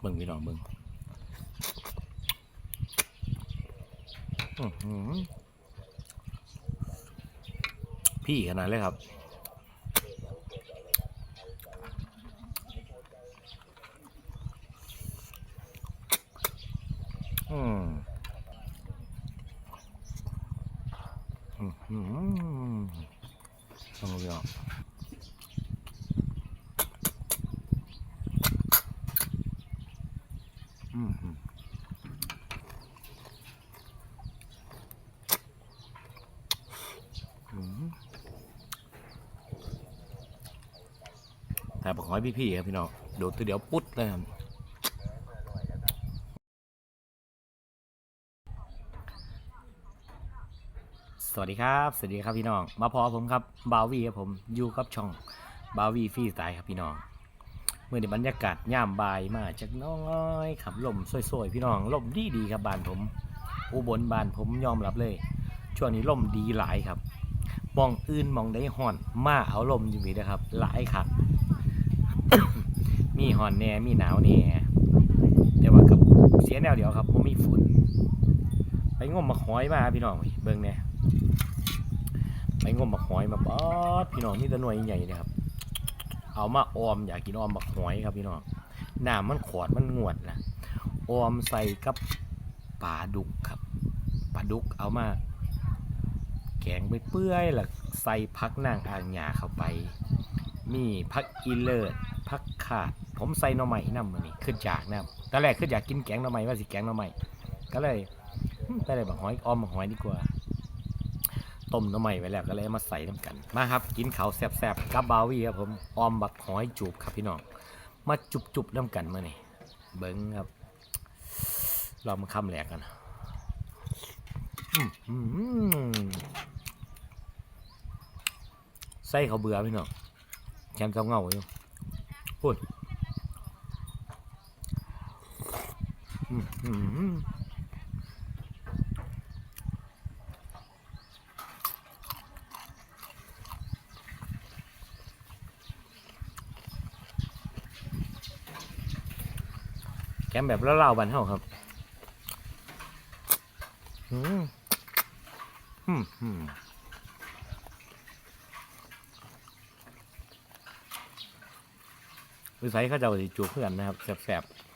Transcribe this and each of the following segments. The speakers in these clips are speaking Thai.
เบิ่งพี่น้องเบิ่งอื้อหือพี่ขนาดเลยครับอืมอืมอืมลองดูอะอืมอืมอืมแต่บ อกขอให้พี่ๆครับพี่น้องโดดตัวเดียวปุ๊ดเลยครับสวัสดีครับสวัสดีครับพี่น้อง มาพอผมครับบาวีครับผมอยู่กับช่องบาวีฟรีสไตล์ครับพี่น้องเมื่อในบรรยากาศย่ามบายมาจากน้อยขับลมสวยๆพี่น้องลมดีดีครับบ้านผม อุบลบ้านผมยอมรับเลย ช่วงนี้ลมดีหลายครับมองอื่นมองได้ห่อนมาเอาลมอยู่นี่นะครับ หลายครับ มีห่อนแน่มีหนาวแน่แต่ว่ากับเสียแนวเดียวครับผมมีฝน ไปงมมาหอยมาพี่น้องเบิ่งเนี่ยไปงมบักหอยมาป๊อดพี่น้องนี่ตะหน่วยใหญ่ๆนะครับ เอามาออมอยากกินออมบักหอยครับพี่น้องน้ำมันขวดมันงวดนะออมใส่กับปลาดุกครับปลาดุกเอามา แกงไปเปื่อยๆแล้วใส่พักนางอ่างหยาเข้าไป มีพักอีเลิศพักขาด ผมใส่หน่อไม้น้ำมันนี่ขึ้นจากนะครับตอนแรกขึ้นอยากกินแกงหน่อไม้ว่าสิแกงหน่อไม้ก็เลยอืมไปเลยบักหอยออมบักหอยดีกว่าต้มน้ำใหม่ไว้แล้วก็เลยมาใส่น้ำกัน มาครับ กินเขาวแซ่บๆกับบาวี่ครับผมออมบักหอยจูบครับพี่น้องมาจุบๆน้ำกันมาเนี่เบิ้งครับลองมาคำแหลกกันใส่เขาวเบื่อพี่น้อง แคมเจ้าเงาอยู่พูดแกมแบบเล่าๆบันเท่าครับอืมอืมอืม วิสัยเขาเจะสิจูบเพื่อนนะครับแสบๆ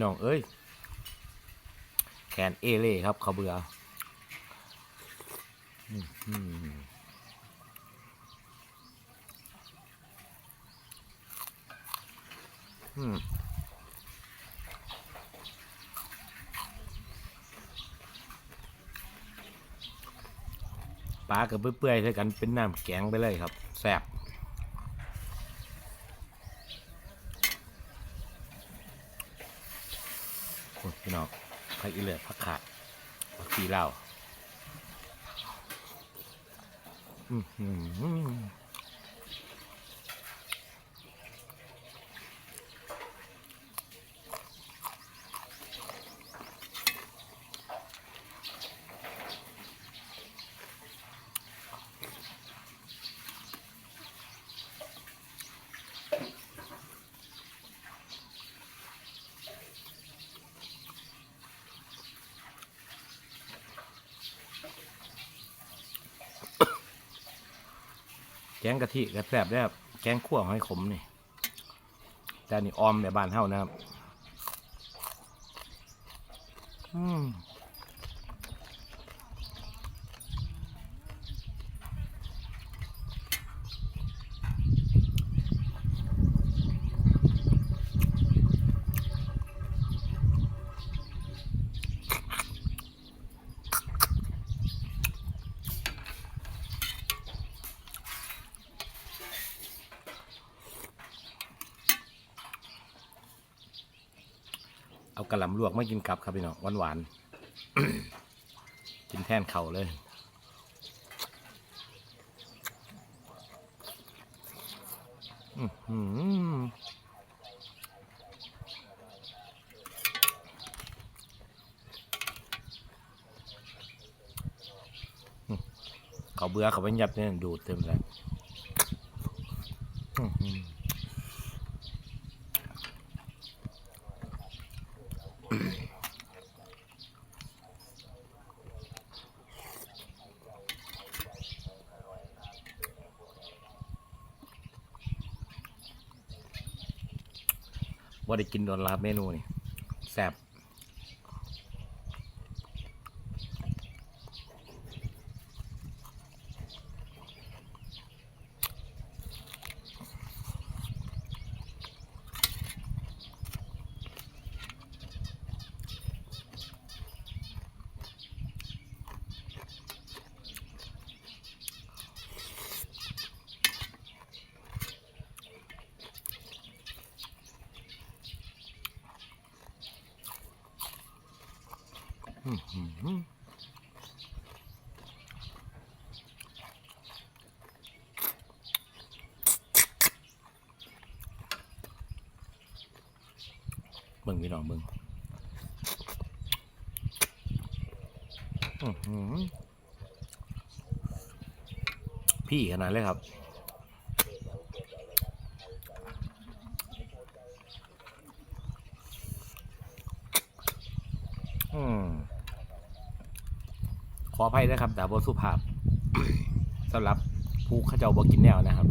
น้องเอ้ย แขนเอเล่ครับเขาเบื่ออืมอืมป ลากับเปื่อยๆใส่กันเป็นน้ำแกงไปเลยครับแซ่บโอ้ยพี่น้องผักอีเลือดผักขาดผักชีเหล้าอืม แกงกะทิกระแซบได้ครับแกงขั่วหอยขมนี่แต่นนี่ออมแบบบ้านเฮานะครับ อืม กระหล่ำลวกไม่กินกับครับพี่น้องหวานหวานๆกินแทนเข่าเลยเขาเบื่อเขาไปยับเนี่ยดูดเต็มเลยอื้อหือ ว่าได้กินโดนลาบเมนูนี่แซ่บ เบิ่งพี่น้องเบิ่งพี่ขนาดเลยครับ อืม ข ออภัยด้ครับแต่บสุภาพสำหรับผู้ข้าเจ้าบอกินแนวนะครับ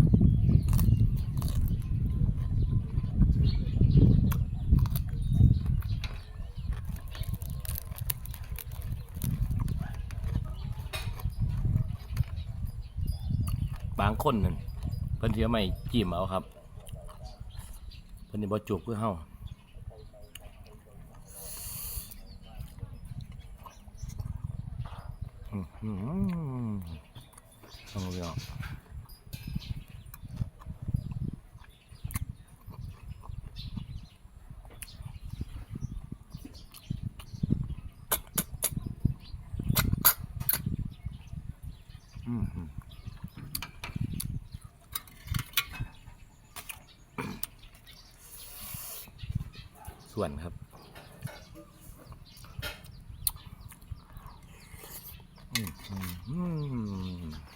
บางคนนั่นเพิ่นเสียไม่จิ้มเอาครับเพิ่นนี่บ่จูบเพื่อเฮา อืมอืมต้องเรียกอืมอืมส่ วนครับ อืมอืมอืม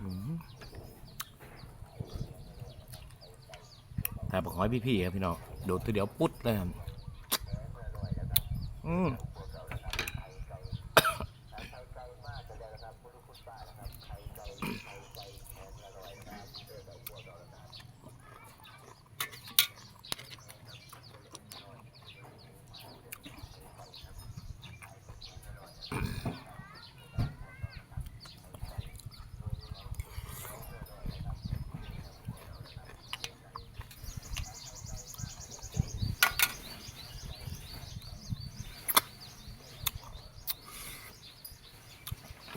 อืม แต่บอให้พี่ๆครับพี่น้องโดดตัวเดียวปุ๊ดเลยครับอืม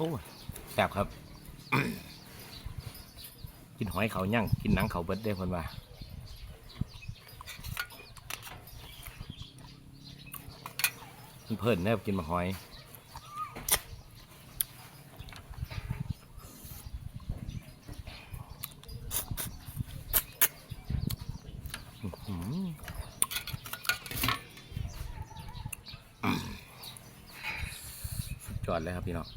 อ้แซ่บครับ กินหอยเขาย่างกินหนังเขาเบิดได้คนว่าเพลินแน่กินมาหอยอื้อหือสุดยอดเลยครับพี่น้อง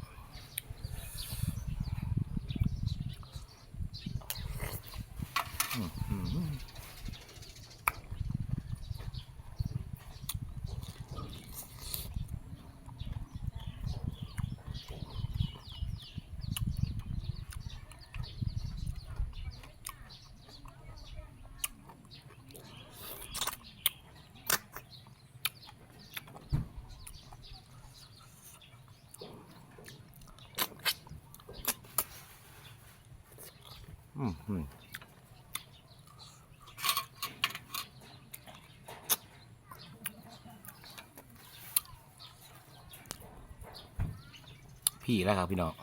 อืม อืมอืม พี่แล้วครับพี่น้อง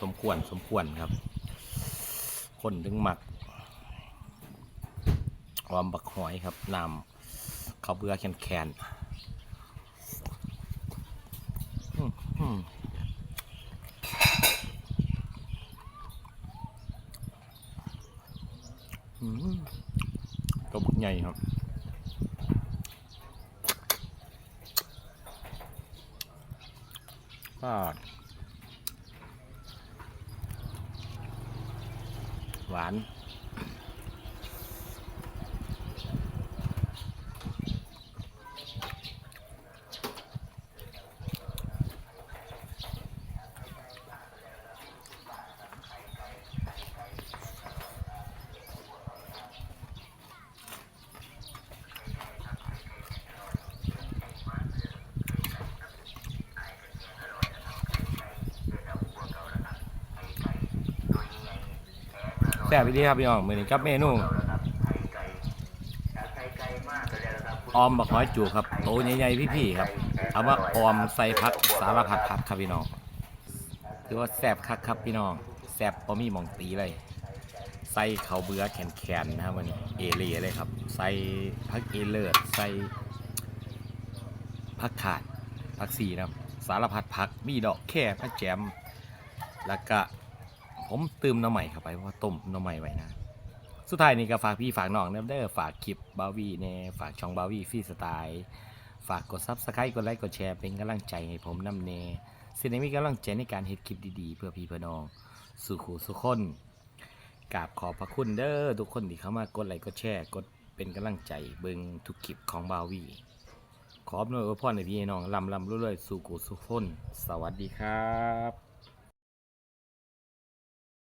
สมควรสมควรครับ คนถึงหมักหอมบักหอยครับนำข้าวเบื่อแคนแคนๆอืมอืมอืมตัวบักใหญ่ครับ ก็หวาน แซ่บไปดีครับพี่น้องมือนี้กับเมนูออมบักหอยจูบครับโตใหญ่ๆพี่ๆครับเอามาออมใส่ผักสารพัดผักครับพี่น้องถือว่าแซ่บคักครับพี่น้องแซ่บพอมีหมองตีเลยใส่เขาเบื่อแคนๆนะครับวันนี้เอเลีเลยครับ ใส่ผักเอเลิศใส่ผักขาดผักสีนะสารพัดผักมีดอกแค่ผักแจมแล้วก็ ผมเตืมน้ำใหม่เข้าไปเพราะว่าต้มน้ำใหม่ไว้นะ สุดท้ายนี่ก็ฝากพี่ฝากน้องเด้อเด้อฝากคลิปบาวีเน่ฝากช่องบาวีฟรีสไตล์ฝากกดซับสไครต์กดไลค์กดแชร์เป็นกำลังใจให้ผมนำเนสิ่งนี้มีกำลังใจในการเฮ็ดคลิปดีๆ เพื่อพี่เพื่อน้องสู่ขู่สุคนกราบขอบพระคุณเด้อทุกคนที่เข้ามากดไลค์กดแชร์กดเป็นกำลังใจเบิ่งทุกคลิปของบาวีขอบหน่วยอวยพรให้พี่น้องลำลำรวยๆสู่กูสุขคน สวัสดีครับ